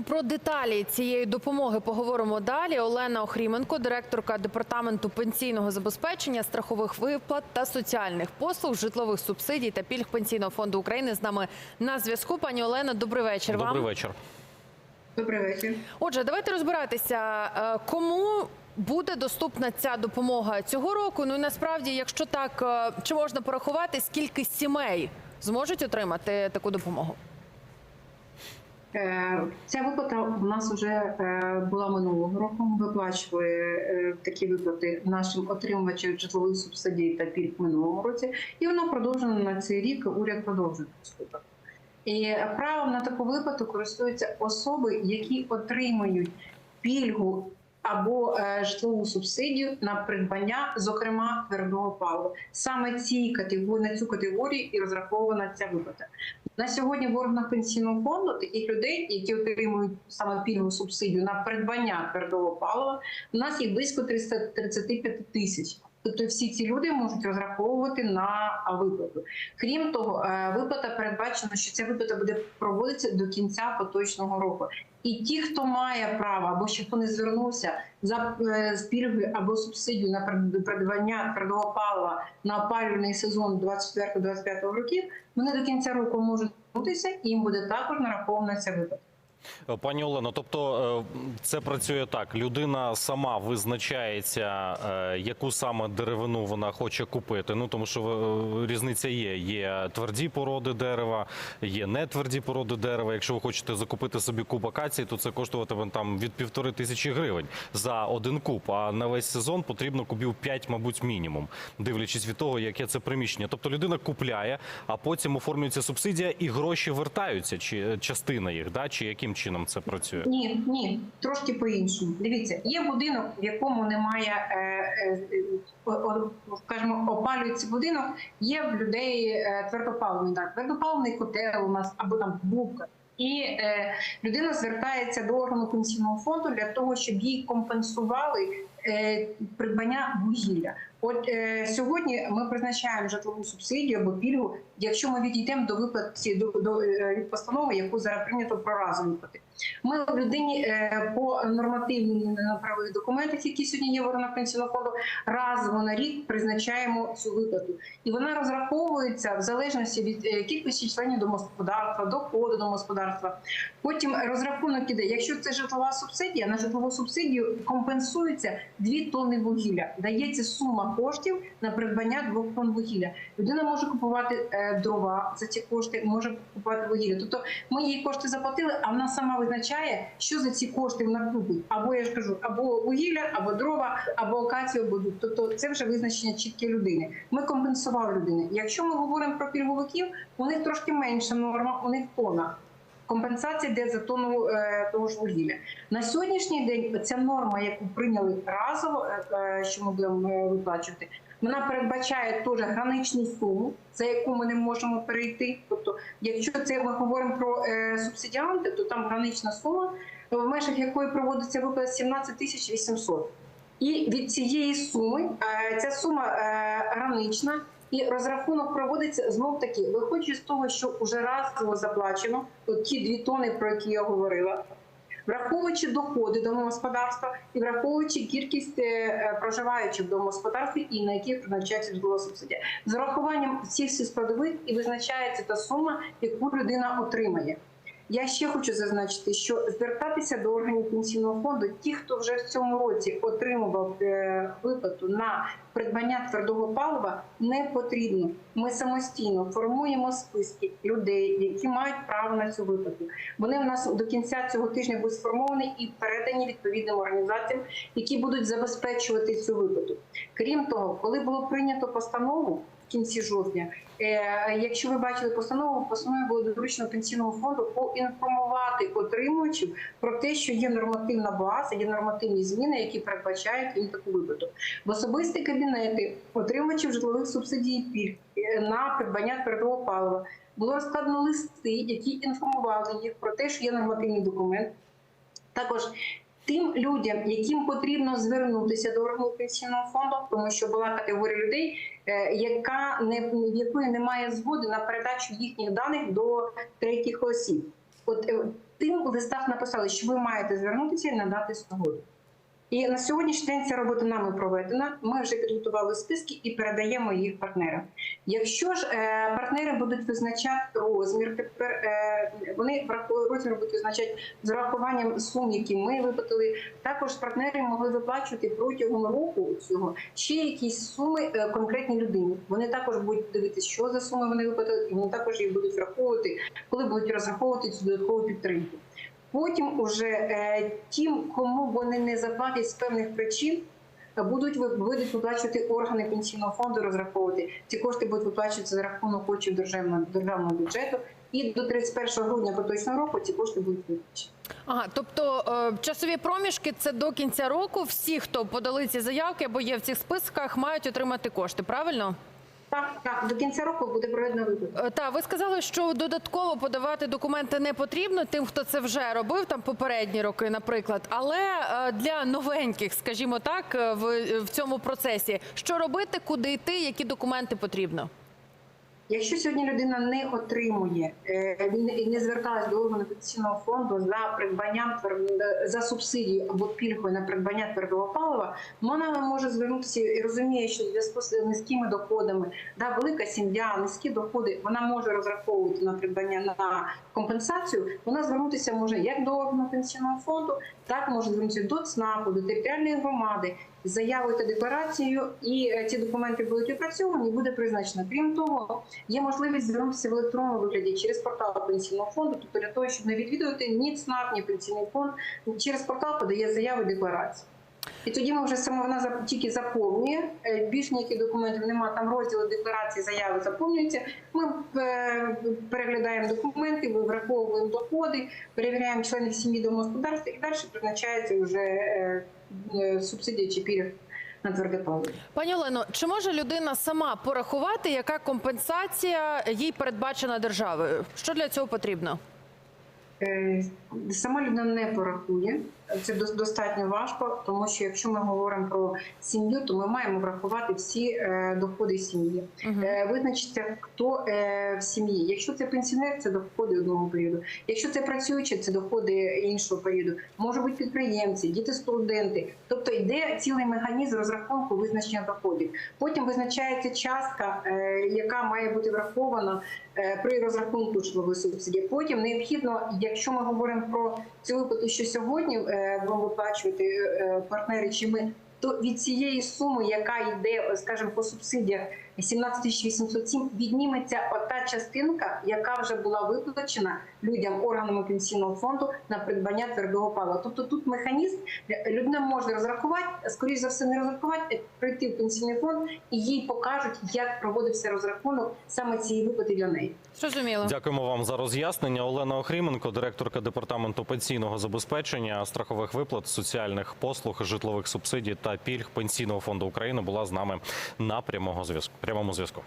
і про деталі цієї допомоги поговоримо далі. Олена Охріменко, директорка департаменту пенсійного забезпечення, страхових виплат та соціальних послуг, житлових субсидій та пільг пенсійного фонду України з нами на зв'язку. Пані Олено, добрий вечір. Добрий вам. вечір. Добрий вечір. Отже, давайте розбиратися, е, кому буде доступна ця допомога цього року. Ну і насправді, якщо так, е, чи можна порахувати, скільки сімей зможуть отримати таку допомогу? Е, Ця виплата у нас вже е, була минулого року. Ми виплачували е, такі виплати нашим отримувачам житлових субсидій та пільг в минулому році, і вона продовжена на цей рік. Уряд продовжує виплату. І правом на таку виплату користуються особи, які отримують пільгу або житлову субсидію на придбання, зокрема твердого палива. Саме цій категорії на цю категорію і розрахована ця виплата. На сьогодні в органах пенсійного фонду таких людей, які отримують саме пільгу субсидію на придбання твердого палива, у нас їх близько 335 тисяч. Тобто всі ці люди можуть розраховувати на виплату. Крім того, е, виплата передбачена, що ця виплата буде проводитися до кінця поточного року. І ті, хто має право або ще хто не звернувся за е, з пільгою або субсидію на прид- придбання твердого палива на опалювальний сезон 24-25 років, вони до кінця року можуть звернутися, і їм буде також нарахована ця виплата. Е, Пані Олено, тобто е, це працює так: людина сама визначається, е, яку саме деревину вона хоче купити. Ну тому що різниця є. Є тверді породи дерева, є нетверді породи дерева. Якщо ви хочете закупити собі куб акації, то це коштуватиме там від півтори тисячі гривень за один куб. А на весь сезон потрібно кубів 5, мабуть, мінімум, дивлячись від того, яке це приміщення. Тобто людина купляє, а потім оформлюється субсидія, і гроші вертаються, чи частина їх, да чи яким чином це працює? Ні, ні, трошки по-іншому. Дивіться, є будинок, в якому немає, е, е, е, скажімо, опалюється будинок, є в людей твердопаливний так, твердопаливний котел у нас або там бубка. І е, людина звертається до органу пенсійного фонду для того, щоб їй компенсували е, придбання вугілля. От е, сьогодні ми призначаємо житлову субсидію або пільгу, якщо ми відійдемо до виплати до, до е, від постанови, яку зараз прийнято про разові виплати. Ми людині е, по нормативним правових документах, які сьогодні є в органах пенсійного фонду, разово на рік призначаємо цю виплату, і вона розраховується в залежності від е, кількості членів домогосподарства, доходу домогосподарства. Потім розрахунок іде. Якщо це житлова субсидія, на житлову субсидію компенсується 2 тонни вугілля. Дається сума коштів на придбання 2 тонн вугілля. Людина може купувати е, дрова за ці кошти, може купувати вугілля. Тобто ми їй кошти заплатили, а вона сама визначає, що за ці кошти вона купить. Або я ж кажу, або вугілля, або дрова, або акацію, дуб. Тобто це вже визначення чіткі людини. Ми компенсували людини. Якщо ми говоримо про пільговиків, у них трошки менша норма, у них тона. Компенсація йде за тонну е, того ж вугілля. На сьогоднішній день ця норма, яку прийняли разово, е, е, що ми будемо виплачувати, вона передбачає теж граничну суму, за яку ми не можемо перейти. Тобто, якщо це ми говоримо про субсидіанти, то там гранична сума, в межах якої проводиться виплата 17 тисяч 800. І від цієї суми ця сума гранична. І розрахунок проводиться знов таки, виходячи з того, що вже разово заплачено от ті дві тони, про які я говорила, враховуючи доходи домогосподарства і враховуючи кількість е, е, проживаючих в домогосподарстві і на яких призначається житлова субсидія, з урахуванням всіх складових і визначається та сума, яку людина отримає. Я ще хочу зазначити, що звертатися до органів пенсійного фонду, ті, хто вже в цьому році отримував е, виплату на придбання твердого палива, не потрібно. Ми самостійно формуємо списки людей, які мають право на цю виплату. Вони в нас до кінця цього тижня будуть сформовані і передані відповідним організаціям, які будуть забезпечувати цю виплату. Крім того, коли було прийнято постанову. Кінці жовтня, Е, якщо ви бачили постанову, постанові було доручено пенсійному фонду поінформувати отримувачів про те, що є нормативна база, є нормативні зміни, які передбачають їм таку виплату. В особисті кабінети отримувачів житлових субсидій пільг е, на придбання твердого палива було розкладено листи, які інформували їх про те, що є нормативний документ. Також тим людям, яким потрібно звернутися до органу пенсійного фонду, тому що була категорія людей, яка не в якої немає згоди на передачу їхніх даних до третіх осіб. От тим в листах написали, що ви маєте звернутися і надати згоду. І на сьогоднішній день ця робота нами проведена. Ми вже підготували списки і передаємо їх партнерам. Якщо ж е, партнери будуть визначати розмір, тепер е, вони розмір будуть визначати з урахуванням сум, які ми виплатили. Також партнери могли виплачувати протягом року цього ще якісь суми е, конкретній людині. Вони також будуть дивитися, що за суми вони виплатили, і вони також їх будуть враховувати, коли будуть розраховувати цю додаткову підтримку. Потім уже е, тим, кому вони не заплатять з певних причин, е, будуть будуть виплачувати органи пенсійного фонду, розраховувати. Ці кошти будуть виплачуватися за рахунок коштів державного державного бюджету. І до 31 грудня поточного року ці кошти будуть виплачені. Ага, тобто е, часові проміжки це до кінця року. Всі, хто подали ці заявки або є в цих списках, мають отримати кошти. Правильно? Так, так, до кінця року буде проведено вибори. Так, Та ви сказали, що додатково подавати документи не потрібно тим, хто це вже робив там попередні роки, наприклад. Але е, для новеньких, скажімо так, е, в, в цьому процесі, що робити, куди йти, які документи потрібно? Якщо сьогодні людина не отримує е, не- не зверталась до органу пенсійного фонду за придбанням за субсидію або пільгою на придбання твердого палива, вона може звернутися і розуміє, що зв'язку з низькими доходами, да, велика сім'я, низькі доходи, вона може розраховувати на придбання на компенсацію. Вона звернутися може як до органу пенсійного фонду, так може звернутися до ЦНАПу, до територіальної громади заявою та декларацією, і е, ці документи будуть опрацьовані, буде призначено. Крім того, є можливість звернутися в електронному вигляді через портал пенсійного фонду, тобто для того, щоб не відвідувати ні ЦНАП, ні пенсійний фонд, через портал подає заяви декларації. І тоді ми вже саме вона тільки заповнює. е, Більш ніяких документів немає. Там розділи декларації, заяви заповнюються. Ми е, переглядаємо документи, враховуємо доходи, перевіряємо членів сім'ї домогосподарства і далі призначається вже е, субсидія чи пільг на тверде паливо. Пані Олено, чи може людина сама порахувати, яка компенсація їй передбачена державою? Що для цього потрібно? Е, Сама людина не порахує. Це дос- достатньо важко, тому що якщо ми говоримо про сім'ю, то ми маємо врахувати всі е, доходи сім'ї. Е, Визначиться, хто е, в сім'ї. Якщо це пенсіонер, це доходи одного періоду. Якщо це працюючі, це доходи іншого періоду. Може бути підприємці, діти, студенти. Тобто йде цілий механізм розрахунку визначення доходів. Потім визначається частка, яка має бути врахована при розрахунку житлової субсидії. Потім необхідно, якщо ми говоримо про цю виплату, що сьогодні будемо виплачувати е, партнери, чи ми то від цієї суми, яка йде, скажімо, по субсидіях 17 807, відніметься ота частинка, яка вже була виплачена людям органами пенсійного фонду на придбання твердого палива. Тобто тут механізм людина може розрахувати, скоріш за все, не розрахувати, прийти в пенсійний фонд і їй покажуть, як проводився розрахунок саме цієї виплати для неї. Зрозуміло. Дякуємо вам за роз'яснення. Олена Охріменко, директорка департаменту пенсійного забезпечення, страхових виплат, соціальних послуг, житлових субсидій та пільг пенсійного фонду України, була з нами на прямого зв'язку. Прямому зв'язку.